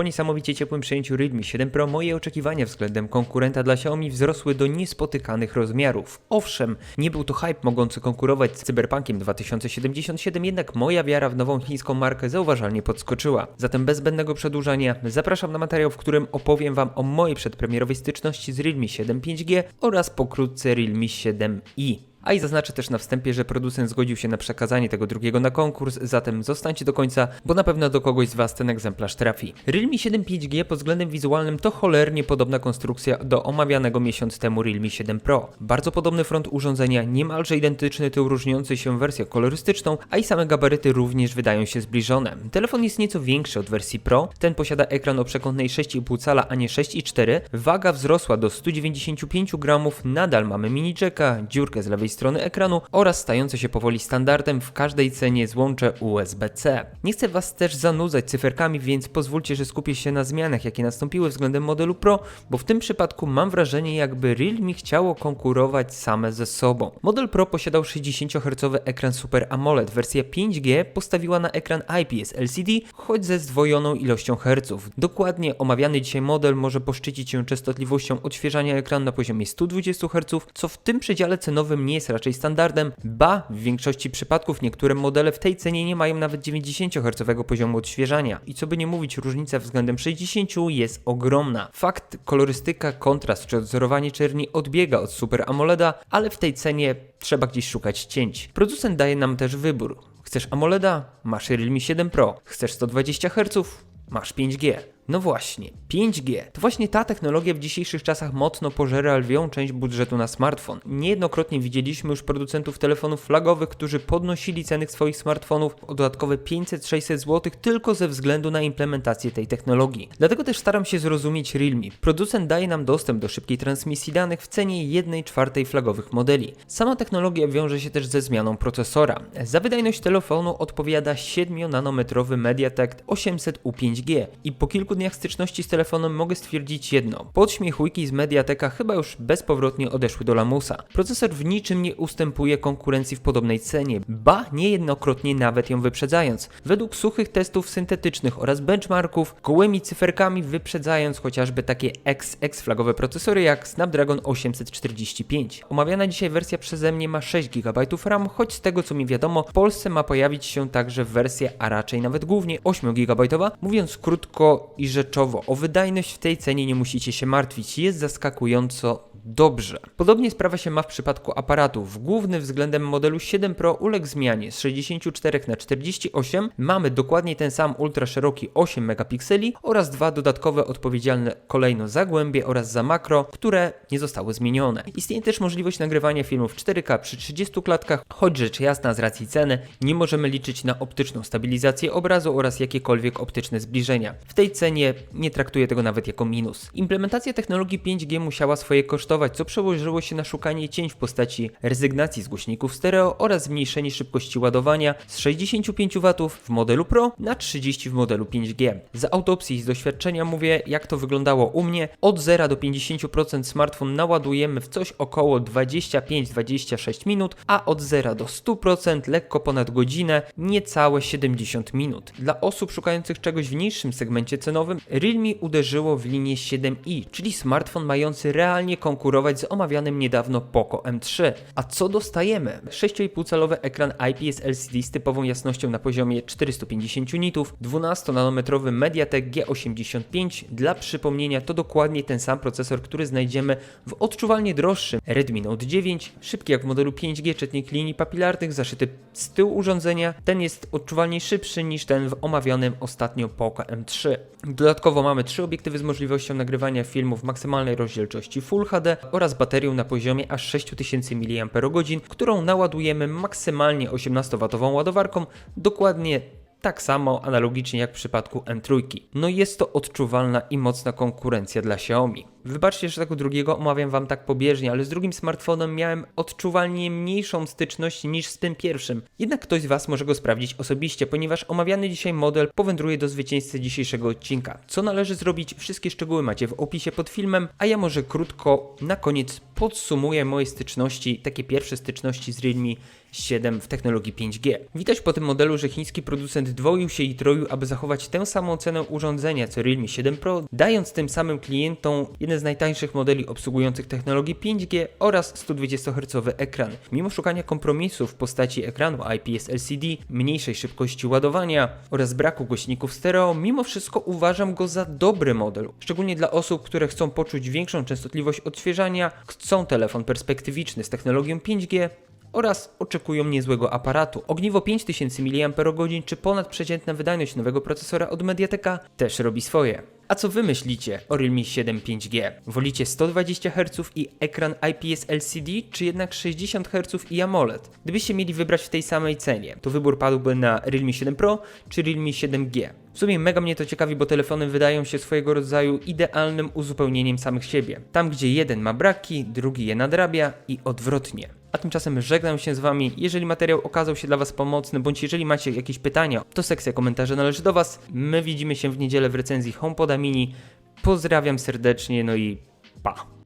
Po niesamowicie ciepłym przejęciu Realme 7 Pro moje oczekiwania względem konkurenta dla Xiaomi wzrosły do niespotykanych rozmiarów. Owszem, nie był to hype mogący konkurować z Cyberpunkiem 2077, jednak moja wiara w nową chińską markę zauważalnie podskoczyła. Zatem bez zbędnego przedłużania zapraszam na materiał, w którym opowiem Wam o mojej przedpremierowej styczności z Realme 7 5G oraz pokrótce Realme 7i. A i zaznaczę też na wstępie, że producent zgodził się na przekazanie tego drugiego na konkurs, zatem zostańcie do końca, bo na pewno do kogoś z Was ten egzemplarz trafi. Realme 7 5G pod względem wizualnym to cholernie podobna konstrukcja do omawianego miesiąc temu Realme 7 Pro. Bardzo podobny front urządzenia, niemalże identyczny tył różniący się wersją kolorystyczną, a i same gabaryty również wydają się zbliżone. Telefon jest nieco większy od wersji Pro, ten posiada ekran o przekątnej 6,5 cala, a nie 6,4, waga wzrosła do 195 gramów, nadal mamy mini jacka, dziurkę z lewej strony ekranu oraz stające się powoli standardem w każdej cenie złącze USB-C. Nie chcę Was też zanudzać cyferkami, więc pozwólcie, że skupię się na zmianach, jakie nastąpiły względem modelu Pro, bo w tym przypadku mam wrażenie, jakby Realme chciało konkurować same ze sobą. Model Pro posiadał 60 Hz ekran Super AMOLED, wersja 5G postawiła na ekran IPS LCD, choć ze zdwojoną ilością herców. Dokładnie omawiany dzisiaj model może poszczycić się częstotliwością odświeżania ekranu na poziomie 120 Hz, co w tym przedziale cenowym nie jest raczej standardem, ba, w większości przypadków niektóre modele w tej cenie nie mają nawet 90 Hz poziomu odświeżania. I co by nie mówić, różnica względem 60 jest ogromna. Fakt, kolorystyka, kontrast czy odzorowanie czerni odbiega od Super AMOLEDa, ale w tej cenie trzeba gdzieś szukać cięć. Producent daje nam też wybór. Chcesz AMOLEDa? Masz Realme 7 Pro. Chcesz 120 Hz? Masz 5G. No właśnie, 5G to właśnie ta technologia w dzisiejszych czasach mocno pożera lwią część budżetu na smartfon. Niejednokrotnie widzieliśmy już producentów telefonów flagowych, którzy podnosili ceny swoich smartfonów o dodatkowe 500-600 zł tylko ze względu na implementację tej technologii. Dlatego też staram się zrozumieć Realme. Producent daje nam dostęp do szybkiej transmisji danych w cenie 1 czwartej flagowych modeli. Sama technologia wiąże się też ze zmianą procesora. Za wydajność telefonu odpowiada 7-nanometrowy MediaTek 800U 5G i po kilku dniach styczności z telefonem mogę stwierdzić jedno. Podśmiechujki z Mediateka chyba już bezpowrotnie odeszły do lamusa. Procesor w niczym nie ustępuje konkurencji w podobnej cenie, ba niejednokrotnie nawet ją wyprzedzając. Według suchych testów syntetycznych oraz benchmarków, gołymi cyferkami wyprzedzając chociażby takie XX flagowe procesory jak Snapdragon 845. Omawiana dzisiaj wersja przeze mnie ma 6 GB RAM, choć z tego co mi wiadomo, w Polsce ma pojawić się także wersja, a raczej nawet głównie 8 GB. Mówiąc krótko i rzeczowo, o wydajność w tej cenie nie musicie się martwić, jest zaskakująco dobrze. Podobnie sprawa się ma w przypadku aparatów. Główny względem modelu 7 Pro uległ zmianie z 64 na 48. Mamy dokładnie ten sam ultra szeroki 8 megapikseli oraz dwa dodatkowe odpowiedzialne kolejno za głębie oraz za makro, które nie zostały zmienione. Istnieje też możliwość nagrywania filmów 4K przy 30 klatkach, choć rzecz jasna z racji ceny nie możemy liczyć na optyczną stabilizację obrazu oraz jakiekolwiek optyczne zbliżenia. W tej cenie nie traktuję tego nawet jako minus. Implementacja technologii 5G musiała swoje co przełożyło się na szukanie cień w postaci rezygnacji z głośników stereo oraz zmniejszenie szybkości ładowania z 65 W w modelu Pro na 30 w modelu 5G. Z autopsji i z doświadczenia mówię, jak to wyglądało u mnie. Od 0 do 50% smartfon naładujemy w coś około 25-26 minut, a od 0 do 100% lekko ponad godzinę, niecałe 70 minut. Dla osób szukających czegoś w niższym segmencie cenowym, Realme uderzyło w linię 7i, czyli smartfon mający realnie konkurować konkurować z omawianym niedawno Poco M3. A co dostajemy? 6,5-calowy ekran IPS LCD z typową jasnością na poziomie 450 nitów, 12-nanometrowy MediaTek G85. Dla przypomnienia to dokładnie ten sam procesor, który znajdziemy w odczuwalnie droższym Redmi Note 9. Szybki jak w modelu 5G czytnik linii papilarnych, zaszyty z tyłu urządzenia. Ten jest odczuwalnie szybszy niż ten w omawianym ostatnio Poco M3. Dodatkowo mamy trzy obiektywy z możliwością nagrywania filmów w maksymalnej rozdzielczości Full HD oraz baterią na poziomie aż 6000 mAh, którą naładujemy maksymalnie 18W ładowarką, dokładnie tak samo analogicznie jak w przypadku M3. No jest to odczuwalna i mocna konkurencja dla Xiaomi. Wybaczcie, że tego drugiego omawiam wam tak pobieżnie, ale z drugim smartfonem miałem odczuwalnie mniejszą styczność niż z tym pierwszym. Jednak ktoś z was może go sprawdzić osobiście, ponieważ omawiany dzisiaj model powędruje do zwycięzcy dzisiejszego odcinka. Co należy zrobić? Wszystkie szczegóły macie w opisie pod filmem, a ja może krótko na koniec podsumuję moje styczności, takie pierwsze styczności z Realme 7 w technologii 5G. Widać po tym modelu, że chiński producent dwoił się i troił, aby zachować tę samą cenę urządzenia co Realme 7 Pro, dając tym samym klientom z najtańszych modeli obsługujących technologię 5G oraz 120 Hz ekran. Mimo szukania kompromisu w postaci ekranu IPS LCD, mniejszej szybkości ładowania oraz braku głośników stereo, mimo wszystko uważam go za dobry model. Szczególnie dla osób, które chcą poczuć większą częstotliwość odświeżania, chcą telefon perspektywiczny z technologią 5G, oraz oczekują niezłego aparatu. Ogniwo 5000 mAh czy ponadprzeciętna wydajność nowego procesora od Mediateka też robi swoje. A co wy myślicie o Realme 7 5G? Wolicie 120 Hz i ekran IPS LCD, czy jednak 60 Hz i AMOLED? Gdybyście mieli wybrać w tej samej cenie, to wybór padłby na Realme 7 Pro czy Realme 7G. W sumie mega mnie to ciekawi, bo telefony wydają się swojego rodzaju idealnym uzupełnieniem samych siebie. Tam, gdzie jeden ma braki, drugi je nadrabia i odwrotnie. A tymczasem żegnam się z Wami. Jeżeli materiał okazał się dla Was pomocny, bądź jeżeli macie jakieś pytania, to sekcja komentarzy należy do Was. My widzimy się w niedzielę w recenzji HomePoda Mini. Pozdrawiam serdecznie, no i pa!